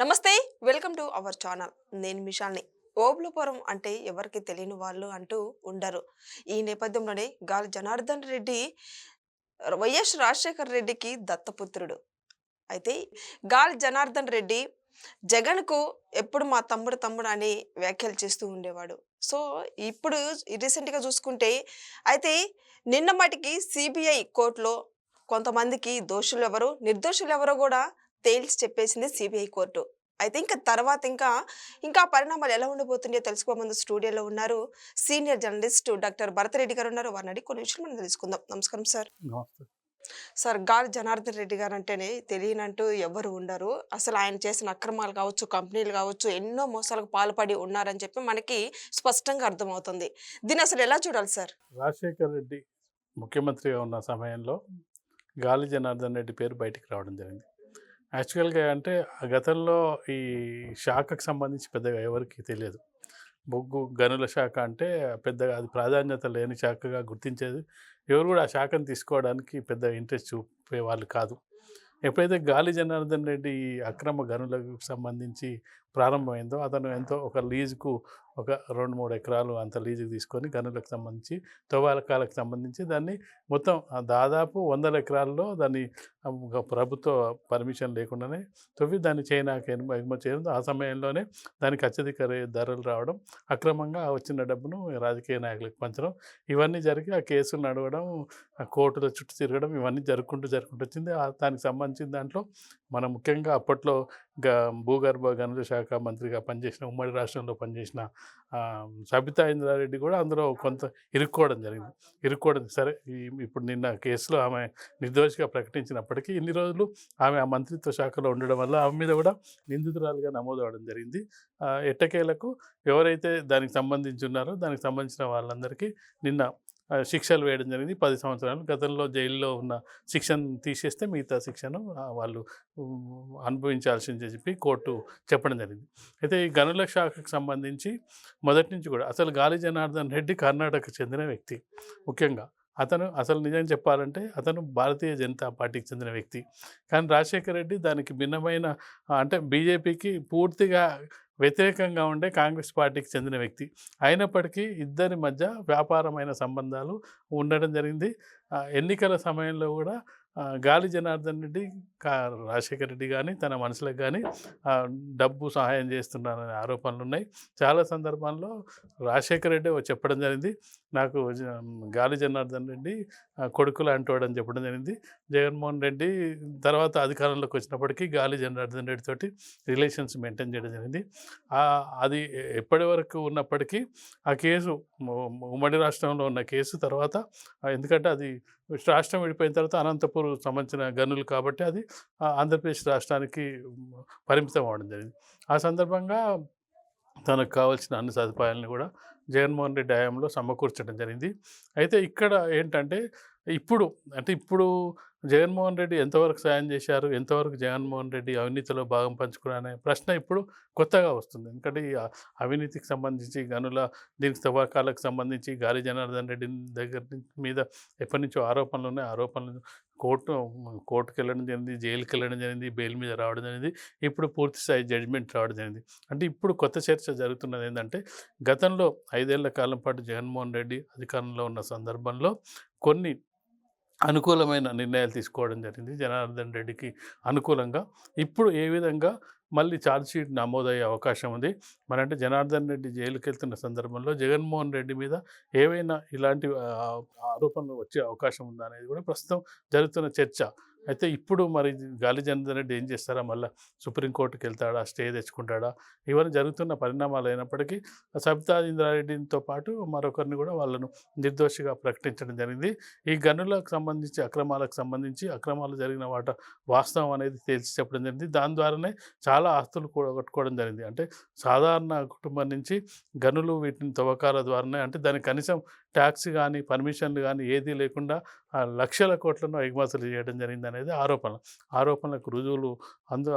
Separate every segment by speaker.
Speaker 1: నమస్తే welcome to our channel. నేను మిషాల్ని. ఓబులపురం అంటే ఎవరికి తెలియని వాళ్ళు అంటూ ఉండరు. ఈ నేపథ్యంలోనే గాలి జనార్దన్ రెడ్డి వైఎస్ రాజశేఖర్ రెడ్డికి దత్తపుత్రుడు. అయితే గాలి జనార్దన్ రెడ్డి జగన్కు ఎప్పుడు మా తమ్ముడు తమ్ముడు అని వ్యాఖ్యలు చేస్తూ ఉండేవాడు. సో ఇప్పుడు రీసెంట్గా చూసుకుంటే అయితే నిన్న మటుకి సిబిఐ కోర్టులో కొంతమందికి దోషులు ఎవరు నిర్దోషులు ఎవరో కూడా తేల్చి చెప్పేసింది సిబిఐ కోర్టు. అయితే ఇంకా తర్వాత ఇంకా ఇంకా పరిణామాలు ఎలా ఉండబోతున్నాయో తెలుసుకోమంది స్టూడియోలో ఉన్నారు సీనియర్ జర్నలిస్ట్ డాక్టర్ భరతరెడ్డి గారు ఉన్నారు. వారిని అడిగి కొన్ని విషయాలు మనం తెలుసుకుందాం. నమస్కారం సార్. సార్ గాలి జనార్దన్ రెడ్డి గారు అంటేనే తెలియనంటూ ఎవరు ఉండరు. అసలు ఆయన చేసిన అక్రమాలు కావచ్చు కంపెనీలు కావచ్చు ఎన్నో మోసాలకు పాల్పడి ఉన్నారని చెప్పి మనకి స్పష్టంగా అర్థమవుతుంది. దీన్ని అసలు ఎలా చూడాలి సార్?
Speaker 2: రాజశేఖర్ రెడ్డి ముఖ్యమంత్రిగా ఉన్న సమయంలో గాలి జనార్దన్ రెడ్డి పేరు బయటికి రావడం జరిగింది. యాక్చువల్గా అంటే ఆ గతంలో ఈ శాఖకు సంబంధించి పెద్దగా ఎవరికి తెలియదు. బొగ్గు గనుల శాఖ అంటే పెద్దగా అది ప్రాధాన్యత లేని శాఖగా గుర్తించేది. ఎవరు కూడా ఆ శాఖను తీసుకోవడానికి పెద్ద ఇంట్రెస్ట్ చూపే వాళ్ళు కాదు. ఎప్పుడైతే గాలి జనార్దన్ రెడ్డి ఈ అక్రమ గనులకు సంబంధించి ప్రారంభమైందో అతను ఎంతో ఒక లీజుకు ఒక రెండు మూడు ఎకరాలు అంత లీజుకు తీసుకొని గనులకు సంబంధించి తవ్వాలకాలకు సంబంధించి దాన్ని మొత్తం దాదాపు వందల ఎకరాల్లో దాన్ని ఒక ప్రభుత్వ పర్మిషన్ లేకుండానే తవ్వి దాన్ని చైనాకి ఎగుమ- ఎగుమతి చేయడం. ఆ సమయంలోనే దానికి అత్యధిక ధరలు రావడం అక్రమంగా వచ్చిన డబ్బును రాజకీయ నాయకులకు పంచడం ఇవన్నీ జరిగి ఆ కేసులు నడవడం కోర్టుల చుట్టూ తిరగడం ఇవన్నీ జరుపుకుంటూ జరుపుకుంటూ వచ్చింది. దానికి సంబంధించిన దాంట్లో మనం ముఖ్యంగా అప్పట్లో గా భూగర్భ గనుల శాఖ మంత్రిగా పనిచేసిన ఉమ్మడి రాష్ట్రంలో పనిచేసిన సబితా ఇంద్రారెడ్డి కూడా అందులో కొంత ఇరుక్కోవడం జరిగింది. ఇరుక్కోవడం సరే ఇప్పుడు నిన్న కేసులో ఆమె నిర్దోషిగా ప్రకటించినప్పటికీ ఇన్ని రోజులు ఆమె ఆ మంత్రిత్వ శాఖలో ఉండడం వల్ల ఆమె మీద కూడా నిందితురాలుగా నమోదు అవడం జరిగింది ఎట్టకేలకు ఎవరైతే దానికి సంబంధించి ఉన్నారో దానికి సంబంధించిన వాళ్ళందరికీ నిన్న శిక్షలు వేయడం జరిగింది. పది సంవత్సరాలు గతంలో జైల్లో ఉన్న శిక్షను తీసేస్తే మిగతా శిక్షను వాళ్ళు అనుభవించాల్సింది చెప్పి కోర్టు చెప్పడం జరిగింది. అయితే ఈ గనుల శాఖకు సంబంధించి మొదటి నుంచి కూడా అసలు గాలి జనార్దన్ రెడ్డి కర్ణాటకకు చెందిన వ్యక్తి ముఖ్యంగా అతను అసలు నిజం చెప్పాలంటే అతను భారతీయ జనతా పార్టీకి చెందిన వ్యక్తి. కానీ రాజశేఖర రెడ్డి దానికి భిన్నమైన అంటే బీజేపీకి పూర్తిగా వ్యతిరేకంగా ఉండే కాంగ్రెస్ పార్టీకి చెందిన వ్యక్తి. అయినప్పటికీ ఇద్దరి మధ్య వ్యాపారమైన సంబంధాలు ఉండడం జరిగింది. ఎన్నికల సమయంలో కూడా గాలి జనార్దన్ రెడ్డి కా రాజశేఖర రెడ్డి కానీ తన మనుషులకు కానీ డబ్బు సహాయం చేస్తున్నారనే ఆరోపణలు ఉన్నాయి చాలా సందర్భాల్లో రాజశేఖర రెడ్డి చెప్పడం జరిగింది. నాకు గాలి జనార్దన్ రెడ్డి ఆ, కొడుకులు అంటోడని చెప్పడం జరిగింది. జగన్మోహన్ రెడ్డి తర్వాత అధికారంలోకి వచ్చినప్పటికీ గాలి జనార్దన్ రెడ్డి తోటి రిలేషన్స్ మెయింటైన్ చేయడం జరిగింది. అది ఎప్పటి వరకు ఉన్నప్పటికీ ఆ కేసు ఉమ్మడి రాష్ట్రంలో ఉన్న కేసు తర్వాత ఎందుకంటే అది రాష్ట్రం విడిపోయిన తర్వాత అనంతపూర్ సంబంధించిన గనులు కాబట్టి అది ఆంధ్రప్రదేశ్ రాష్ట్రానికి పరిమితం అవ్వడం జరిగింది. ఆ సందర్భంగా తనకు కావాల్సిన అన్ని సదుపాయాలను కూడా జగన్మోహన్ రెడ్డి హయాంలో సమకూర్చడం జరిగింది. అయితే ఇక్కడ ఏంటంటే ఇప్పుడు అంటే ఇప్పుడు జగన్మోహన్ రెడ్డి ఎంతవరకు సాయం చేశారు ఎంతవరకు జగన్మోహన్ రెడ్డి అవినీతిలో భాగం పంచుకున్నారనే ప్రశ్న ఇప్పుడు కొత్తగా వస్తుంది. ఎందుకంటే ఈ అవినీతికి సంబంధించి గనుల దీనికి తవ్వకాలకు సంబంధించి గాలి జనార్దన్ రెడ్డి దగ్గర నుంచి మీద ఎప్పటి నుంచో ఆరోపణలు ఉన్నాయి. ఆరోపణలు కోర్టు కోర్టుకు వెళ్ళడం జరిగింది జైలుకి వెళ్ళడం జరిగింది బెయిల్ మీద రావడం జరిగింది ఇప్పుడు పూర్తి స్థాయి జడ్జిమెంట్ రావడం జరిగింది. అంటే ఇప్పుడు కొత్త చర్చ జరుగుతున్నది ఏంటంటే గతంలో ఐదేళ్ళ కాలం పాటు జగన్మోహన్ రెడ్డి అధికారంలో ఉన్న సందర్భంలో కొన్ని అనుకూలమైన నిర్ణయాలు తీసుకోవడం జరిగింది. జనార్దన్ రెడ్డికి అనుకూలంగా. ఇప్పుడు ఏ విధంగా మళ్ళీ ఛార్జ్షీట్ నమోదయ్యే అవకాశం ఉంది. మరి అంటే జనార్దన్ రెడ్డి జైలుకి వెళ్తున్న సందర్భంలో జగన్మోహన్ రెడ్డి మీద ఏవైనా ఇలాంటి ఆరోపణలు వచ్చే అవకాశం ఉందా అనేది కూడా ప్రస్తుతం జరుగుతున్న చర్చ. అయితే ఇప్పుడు మరి గాలి జనార్దన్ రెడ్డి ఏం చేస్తారా? మళ్ళీ సుప్రీంకోర్టుకి వెళ్తాడా స్టే తెచ్చుకుంటాడా? ఇవన్నీ జరుగుతున్న పరిణామాలు అయినప్పటికీ సబితా ఇంద్రారెడ్డితో పాటు మరొకరిని కూడా వాళ్ళను నిర్దోషిగా ప్రకటించడం జరిగింది. ఈ గనులకు సంబంధించి అక్రమాలకు సంబంధించి అక్రమాలు జరిగిన వాట వాస్తవం అనేది తేల్చి చెప్పడం జరిగింది. దాని ద్వారానే చాలా ఆస్తులు కూడా కొట్టుకోవడం జరిగింది. అంటే సాధారణ కుటుంబం నుంచి గనులు వీటిని తవ్వకాల ద్వారానే అంటే దానికి కనీసం ట్యాక్స్ కానీ పర్మిషన్లు కానీ ఏదీ లేకుండా లక్షల కోట్లను ఎగుమతులు చేయడం జరిగింది. అనేది ఆరోపణ ఆరోపణలకు రుజువులు అందు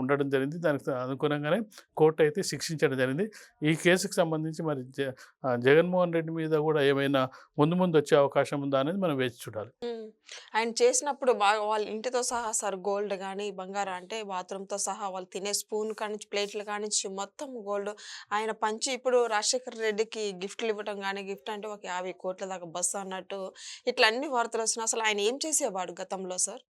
Speaker 2: ఉండడం జరిగింది. దానికి అనుగుణంగానే కోర్టు అయితే శిక్షించడం జరిగింది. ఈ కేసుకు సంబంధించి మరి జ జగన్మోహన్ రెడ్డి మీద కూడా ఏమైనా ముందు ముందు వచ్చే అవకాశం ఉందా అనేది మనం వేచి చూడాలి.
Speaker 1: ఆయన చేసినప్పుడు బాగా వాళ్ళ ఇంటితో సహా సార్ గోల్డ్ కానీ బంగారం అంటే బాత్రూమ్తో సహా వాళ్ళు తినే స్పూన్ కానించి ప్లేట్లు కానించి మొత్తం గోల్డ్. ఆయన పంచి ఇప్పుడు రాజశేఖర్ రెడ్డికి గిఫ్ట్లు ఇవ్వడం కానీ గిఫ్ట్ అంటే ఒక యాభై కోట్ల దాకా బస్సు అన్నట్టు ఇట్లా అన్ని వార్తలు వస్తున్నాయి. అసలు ఆయన ఏం చేసేవాడు గతంలో సార్?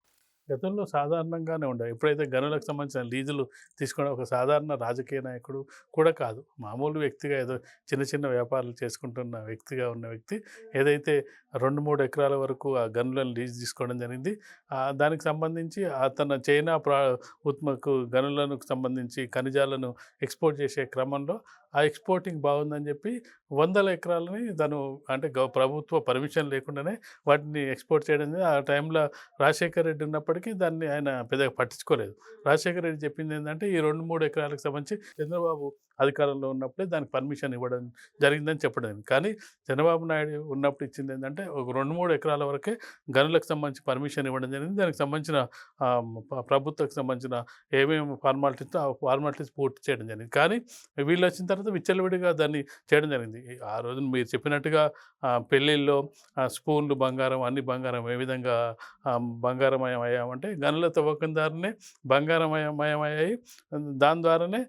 Speaker 2: గతంలో సాధారణంగానే ఉండే ఎప్పుడైతే గనులకు సంబంధించిన లీజులు తీసుకునే ఒక సాధారణ రాజకీయ నాయకుడు కూడా కాదు. మామూలు వ్యక్తిగా ఏదో చిన్న చిన్న వ్యాపారాలు చేసుకుంటున్న వ్యక్తిగా ఉన్న వ్యక్తి ఏదైతే రెండు మూడు ఎకరాల వరకు ఆ గనులను లీజ్ తీసుకోవడం జరిగింది. దానికి సంబంధించి అతను చైనా ప్రా ఉత్మకు గనులకు సంబంధించి ఖనిజాలను ఎక్స్పోర్ట్ చేసే క్రమంలో ఆ ఎక్స్పోర్టింగ్ బాగుందని చెప్పి వందల ఎకరాలని తను అంటే గవ- ప్రభుత్వ పర్మిషన్ లేకుండానే వాటిని ఎక్స్పోర్ట్ చేయడం ఆ టైంలో రాజశేఖర్ రెడ్డి ఉన్నప్పటికీ దాన్ని ఆయన పెద్దగా పట్టించుకోలేదు. రాజశేఖర్ రెడ్డి చెప్పింది ఏంటంటే ఈ రెండు మూడు ఎకరాలకు సంబంధించి చంద్రబాబు అధికారంలో ఉన్నప్పుడే దానికి పర్మిషన్ ఇవ్వడం జరిగిందని చెప్పడం కానీ చంద్రబాబు నాయుడు ఉన్నప్పుడు ఇచ్చింది ఏంటంటే ఒక రెండు మూడు ఎకరాల వరకే గనులకు సంబంధించి పర్మిషన్ ఇవ్వడం జరిగింది. దానికి సంబంధించిన ప్రభుత్వకు సంబంధించిన ఏమేమి ఫార్మాలిటీస్ ఆ ఫార్మాలిటీస్ పూర్తి చేయడం జరిగింది. కానీ వీళ్ళు వచ్చిన తర్వాత విచ్చలవిడిగా దాన్ని చేయడం జరిగింది. ఆ రోజున మీరు చెప్పినట్టుగా పెళ్ళిళ్ళలో స్పూన్లు బంగారం అన్ని బంగారం ఏ విధంగా బంగారమయం అయ్యామంటే గనుల తవ్వకందారునే బంగారమయమయమయ్యాయి. దాని ద్వారానే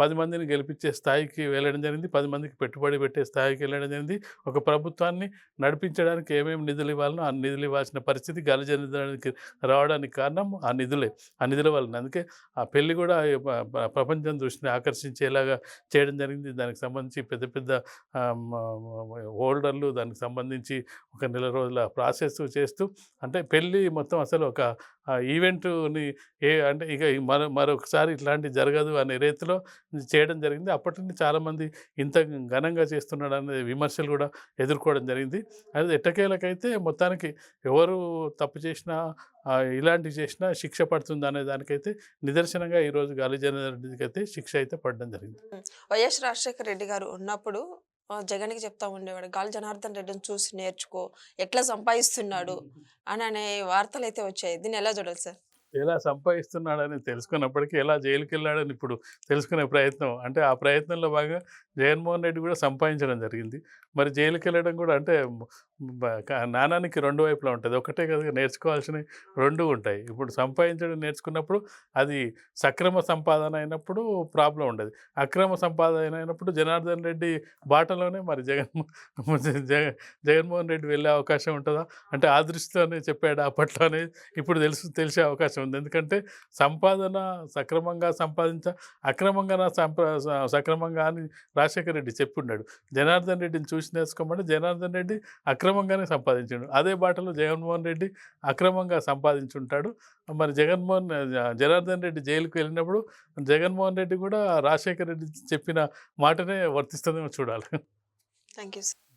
Speaker 2: పది మందిని గెలిపించే స్థాయికి వెళ్ళడం జరిగింది. పది మందికి పెట్టుబడి పెట్టే స్థాయికి వెళ్ళడం జరిగింది. ఒక ప్రభుత్వాన్ని నడిపించడానికి ఏమేమి నిధులు ఇవ్వాలనో ఆ నిధులు ఇవ్వాల్సిన పరిస్థితి గలజనికి రావడానికి కారణం ఆ నిధులే. ఆ నిధుల వలన అందుకే ఆ పెళ్ళి కూడా ప్రపంచం దృష్టిని ఆకర్షించేలాగా చేయడం జరిగింది. దానికి సంబంధించి పెద్ద పెద్ద హోల్డర్లు దానికి సంబంధించి ఒక నెల రోజుల ప్రాసెస్ చేస్తూ అంటే పెళ్ళి మొత్తం అసలు ఒక ఈవెంట్ని ఏ అంటే ఇక మరో మరొకసారి ఇట్లాంటివి జరగదు అనే రీతిలో చేయడం జరిగింది. అప్పటి నుండి చాలామంది ఇంత ఘనంగా చేస్తున్నాడు అనే విమర్శలు కూడా ఎదుర్కోవడం జరిగింది. అది ఎట్టకేలకైతే మొత్తానికి ఎవరు తప్పు చేసినా ఇలాంటివి చేసినా శిక్ష పడుతుంది అనే దానికైతే నిదర్శనంగా ఈరోజు గాలి జనార్దన్కి అయితే శిక్ష అయితే పడడం జరిగింది.
Speaker 1: వైఎస్ రాజశేఖర్ రెడ్డి గారు ఉన్నప్పుడు జగన్కి చెప్తా ఉండేవాడు గాలి జనార్దన్ రెడ్డిని చూసి నేర్చుకో ఎట్లా సంపాదిస్తున్నాడు? అని అనే వార్తలు అయితే వచ్చాయి. దీన్ని ఎలా చూడాలి సార్?
Speaker 2: ఎలా సంపాదిస్తున్నాడని తెలుసుకున్నప్పటికీ ఎలా జైలుకి వెళ్ళాడని ఇప్పుడు తెలుసుకునే ప్రయత్నం. అంటే ఆ ప్రయత్నంలో భాగంగా జగన్మోహన్ రెడ్డి కూడా సంపాదించడం జరిగింది. మరి జైలుకి వెళ్ళడం కూడా అంటే నాణానికి రెండు వైపులా ఉంటుంది. ఒకటే కదా నేర్చుకోవాల్సినవి రెండు ఉంటాయి. ఇప్పుడు సంపాదించడం నేర్చుకున్నప్పుడు అది సక్రమ సంపాదన అయినప్పుడు ప్రాబ్లం ఉండదు. అక్రమ సంపాదన అయినప్పుడు జనార్దన్ రెడ్డి బాటలోనే మరి జగన్మో జగ జగన్మోహన్ రెడ్డి వెళ్ళే అవకాశం ఉంటుందా? అంటే ఆ దృష్టిలోనే చెప్పాడు అప్పట్లోనే ఇప్పుడు తెలుసు తెలిసే అవకాశం ఉంది. ఎందుకంటే సంపాదన సక్రమంగా సంపాదించ అక్రమంగా నా సంప సక్రమంగా అని రాజశేఖర రెడ్డి చెప్పున్నాడు జనార్దన్ రెడ్డిని చూసి నేర్చుకోమంటే జనార్దన్ రెడ్డి అక్రమంగానే సంపాదించాడు. అదే బాటలో జగన్మోహన్ రెడ్డి అక్రమంగా సంపాదించుంటాడు. మరి జగన్మోహన్ జనార్దన్ రెడ్డి జైలుకు వెళ్ళినప్పుడు జగన్మోహన్ రెడ్డి కూడా రాజశేఖర రెడ్డి చెప్పిన మాటనే వర్తిస్తుందేమో చూడాలి.
Speaker 1: Thank you sir.